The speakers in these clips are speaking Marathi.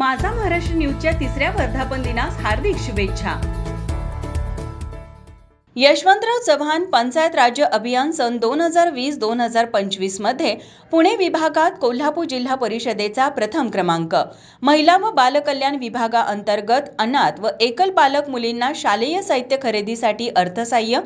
माझा महाराष्ट्र न्यूजच्या तिसऱ्या वर्धापन दिनास हार्दिक शुभेच्छा. यशवंतराव चव्हाण पंचायत राज्य अभियान सन दोन हजार वीस दोन हजार पंचवीसमध्ये पुणे विभागात कोल्हापूर जिल्हा परिषदेचा प्रथम क्रमांक. महिला व बालकल्याण विभागाअंतर्गत अनाथ व एकल पालक मुलींना शालेय साहित्य खरेदीसाठी अर्थसहाय्य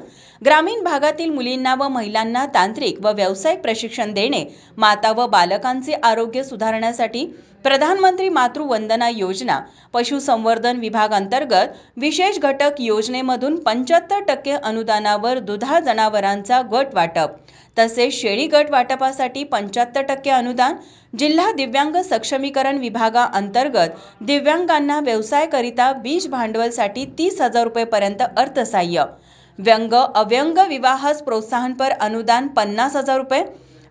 ग्रामीण भागातील मुलींना व महिलांना तांत्रिक व व्यावसायिक प्रशिक्षण देणे माता व बालकांचे आरोग्य सुधारण्यासाठी प्रधानमंत्री मातृवंदना योजना पशुसंवर्धन विभाग अंतर्गत विशेष घटक योजनेमधून पंच्याहत्तर टक्के अनुदानावर दुधाळ जनावरांचा गट वाटप तसेच शेळी गट वाटपासाठी पंच्याहत्तर टक्के अनुदान जिल्हा दिव्यांग सक्षमीकरण विभागाअंतर्गत दिव्यांगांना व्यवसायाकरिता बीज भांडवलसाठी तीस हजार रुपयेपर्यंत अर्थसहाय्य व्यंग अव्यंग विवाहास प्रोत्साहनपर अनुदान पन्नास हजार रुपये.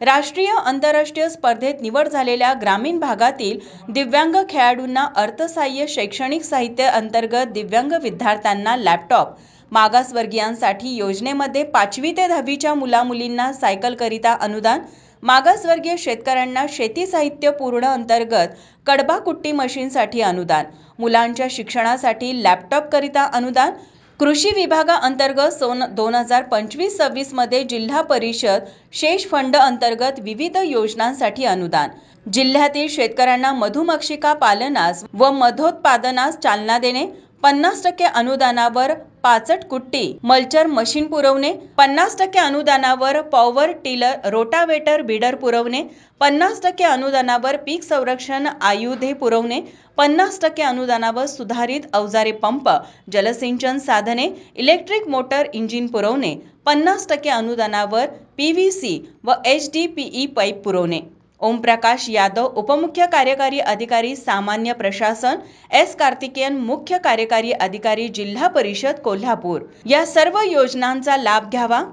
राष्ट्रीय आंतरराष्ट्रीय स्पर्धेत निवड झालेल्या ग्रामीण भागातील दिव्यांग खेळाडूंना अर्थसाह्य शैक्षणिक साहित्य अंतर्गत दिव्यांग विद्यार्थ्यांना लॅपटॉप मागासवर्गीयांसाठी योजनेमध्ये पाचवी ते दहावीच्या मुलामुलींना सायकलकरिता अनुदान. मागासवर्गीय शेतकऱ्यांना शेती साहित्य पूर्ण अंतर्गत कडबा कुट्टी मशीनसाठी अनुदान. मुलांच्या शिक्षणासाठी लॅपटॉपकरिता अनुदान. कृषी विभागाअंतर्गत सोन दोन हजार पंचवीस सव्वीसमध्ये जिल्हा परिषद शेष फंड अंतर्गत विविध योजनांसाठी अनुदान. जिल्ह्यातील शेतकऱ्यांना मधुमक्षिका पालनास व मधोत्पादनास चालना देणे पन्नास टक्के अनुदानावर पाचट कुट्टी मल्चर मशीन पुरवणे पन्नास टक्के अनुदानावर पॉवर टिलर रोटावेटर बिडर पुरवणे पन्नास टक्के अनुदानावर पीक संरक्षण आयुधे पुरवणे पन्नास टक्के अनुदानावर सुधारित अवजारे पंप जलसिंचन साधने इलेक्ट्रिक मोटर इंजिन पुरवणे पन्नास टक्के अनुदानावर पी व्ही सी व H D P E pipe पुरवणे. ओमप्रकाश यादव उपमुख्य कार्यकारी अधिकारी सामान्य प्रशासन एस कार्तिकेयन मुख्य कार्यकारी अधिकारी जिल्हा परिषद कोल्हापूर. या सर्व योजनांचा लाभ घ्यावा.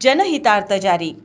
जनहितार्थ जारी.